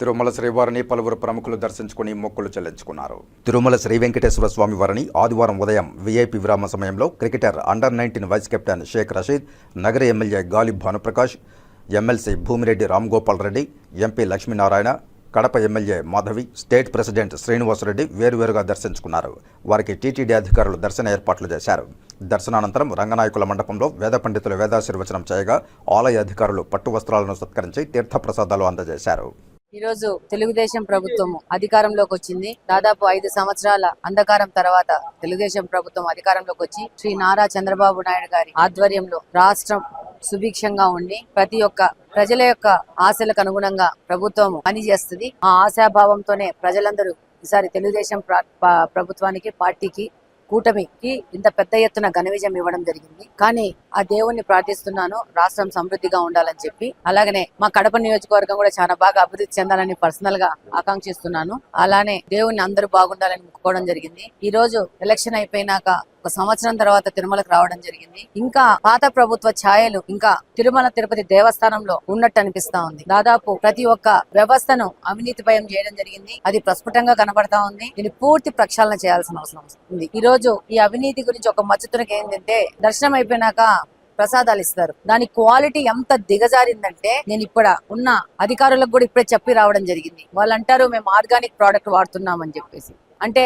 తిరుమల శ్రీవారిని పలువురు ప్రముఖులు దర్శించుకుని మొక్కులు చెల్లించుకున్నారు. తిరుమల శ్రీ వెంకటేశ్వర స్వామి వారిని ఆదివారం ఉదయం వీఐపీ విరామ సమయంలో cricketer under nineteen vice captain Sheikh Rashid నగర MLA Galib Bhanuprakash MLC Bhumireddy Ramgopal Reddy MP Lakshminarayana Kadapa MLA Madhavi state president Srinivasareddy వేరువేరుగా దర్శించుకున్నారు. వారికి టీటీడీ అధికారులు దర్శన ఏర్పాట్లు చేశారు. దర్శనానంతరం రంగనాయకుల మండపంలో వేద పండితులు వేదాశీర్వచనం చేయగా ఆలయ అధికారులు పట్టు వస్త్రాలను సత్కరించి తీర్థప్రసాదాలు అందజేశారు. ఈ రోజు తెలుగుదేశం ప్రభుత్వం అధికారంలోకి వచ్చింది. దాదాపు ఐదు సంవత్సరాల అంధకారం తర్వాత తెలుగుదేశం ప్రభుత్వం అధికారంలోకి వచ్చి శ్రీ నారా చంద్రబాబు నాయుడు గారి ఆధ్వర్యంలో రాష్ట్రం సుభిక్షంగా ఉండి ప్రతి ఒక్క ప్రజల యొక్క ఆశలకు అనుగుణంగా ప్రభుత్వం పనిచేస్తుంది. ఆ ఆశాభావంతోనే ప్రజలందరూ ఈసారి తెలుగుదేశం ప్రభుత్వానికి పార్టీకి కూటమికి ఇంత పెద్ద ఎత్తున ఘన విజయం ఇవ్వడం జరిగింది. కానీ ఆ దేవుణ్ణి ప్రార్థిస్తున్నాను రాష్ట్రం సమృద్ధిగా ఉండాలని చెప్పి. అలాగనే మా కడప నియోజకవర్గం కూడా చాలా బాగా అభివృద్ధి చెందాలని పర్సనల్గా ఆకాంక్షిస్తున్నాను. అలానే దేవుణ్ణి అందరూ బాగుండాలని మొక్కుకోవడం జరిగింది. ఈ రోజు ఎలక్షన్ అయిపోయినాక ఒక సంవత్సరం తర్వాత తిరుమలకు రావడం జరిగింది. ఇంకా పాత ప్రభుత్వ ఛాయలు ఇంకా తిరుమల తిరుపతి దేవస్థానంలో ఉన్నట్టు అనిపిస్తా ఉంది. దాదాపు ప్రతి ఒక్క వ్యవస్థను అవినీతిపయం చేయడం జరిగింది. అది ప్రస్ఫుటంగా కనబడతా ఉంది. దీన్ని పూర్తి ప్రక్షాళన చేయాల్సిన అవసరం ఉంది. ఈ రోజు ఈ అవినీతి గురించి ఒక మచ్చుతునకి ఏంటంటే దర్శనం అయిపోయినాక ప్రసాదాలు ఇస్తారు. దాని క్వాలిటీ ఎంత దిగజారిందంటే నేను ఇప్పుడు ఉన్న అధికారులకు కూడా ఇప్పుడే చెప్పి రావడం జరిగింది. వాళ్ళు అంటారు మేము ఆర్గానిక్ ప్రోడక్ట్ వాడుతున్నాం అని చెప్పేసి. అంటే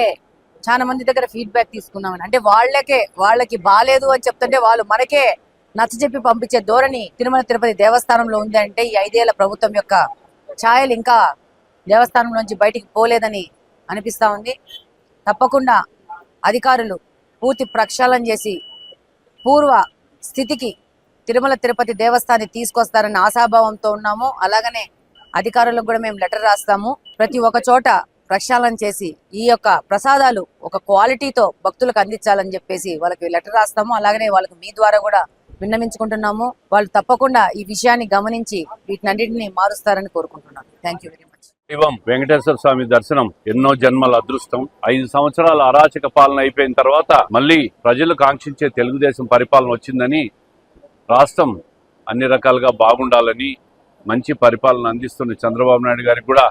చాలా మంది దగ్గర ఫీడ్బ్యాక్ తీసుకున్నామని అంటే వాళ్ళకే వాళ్ళకి బాగాలేదు అని చెప్తుంటే వాళ్ళు మనకే నచ్చ చెప్పి పంపించే ధోరణి తిరుమల తిరుపతి దేవస్థానంలో ఉంది అంటే ఈ ఐదేళ్ళ ప్రభుత్వం యొక్క ఛాయలు ఇంకా దేవస్థానం నుంచి బయటికి పోలేదని అనిపిస్తా ఉంది. తప్పకుండా అధికారులు పూర్తి ప్రక్షాళన చేసి పూర్వ స్థితికి తిరుమల తిరుపతి దేవస్థాన్ని తీసుకొస్తారని ఆశాభావంతో ఉన్నాము. అలాగనే అధికారులకు కూడా మేము లెటర్ రాస్తాము. ప్రతి ఒక్క చోట ప్రక్షాళన చేసి ఈ యొక్క ప్రసాదాలు ఒక క్వాలిటీతో భక్తులకు అందించాలని చెప్పేసి వాళ్ళకి లెటర్ రాస్తాము. అలాగనే వాళ్ళకి మీ ద్వారా కూడా విన్నవించుకుంటున్నాము. వాళ్ళు తప్పకుండా ఈ విషయాన్ని గమనించి వీటినన్నింటినీ మారుస్తారని కోరుకుంటున్నాను. Thank you very much Shivam. Venkateshwara Swamy దర్శనం ఎన్నో జన్మల అదృష్టం. ఐదు సంవత్సరాల అరాచక పాలన అయిపోయిన తర్వాత మళ్ళీ ప్రజలు కాంక్షించే తెలుగుదేశం పరిపాలన వచ్చిందని రాష్ట్రం అన్ని రకాలుగా బాగుండాలని మంచి పరిపాలన అందిస్తున్న చంద్రబాబు నాయుడు గారికి కూడా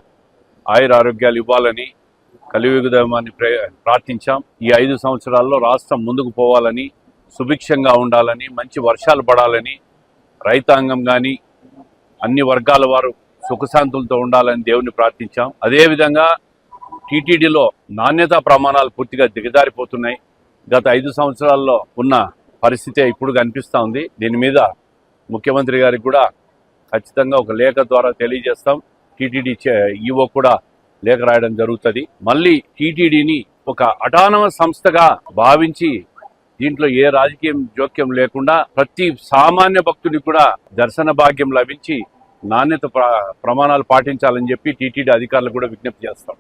ఆయుర ఆరోగ్యాలు ఇవ్వాలని కలియుగదమాన్ని ప్రార్థించాం. ఈ ఐదు సంవత్సరాల్లో రాష్ట్రం ముందుకు పోవాలని సుభిక్షంగా ఉండాలని మంచి వర్షాలు పడాలని రైతాంగం కానీ అన్ని వర్గాల వారు సుఖశాంతులతో ఉండాలని దేవుని ప్రార్థించాం. అదేవిధంగా టీటీడీలో నాణ్యతా ప్రమాణాలు పూర్తిగా దిగజారిపోతున్నాయి. గత ఐదు సంవత్సరాల్లో ఉన్న పరిస్థితి ఇప్పుడు కనిపిస్తూ ఉంది. దీని మీద ముఖ్యమంత్రి గారికి కూడా ఖచ్చితంగా ఒక లేఖ ద్వారా తెలియజేస్తాం. టీటీడీ ఈఓ కూడా లేఖ రాయడం జరుగుతుంది. మళ్ళీ టీటీడీని ఒక అటానమస్ సంస్థగా భావించి దీంట్లో ఏ రాజకీయం జోక్యం లేకుండా ప్రతి సామాన్య భక్తుడికి కూడా దర్శన భాగ్యం లభించి నాణ్యత ప్రమాణాలు పాటించాలని చెప్పి టీటీడీ అధికారులు కూడా విజ్ఞప్తి చేస్తాం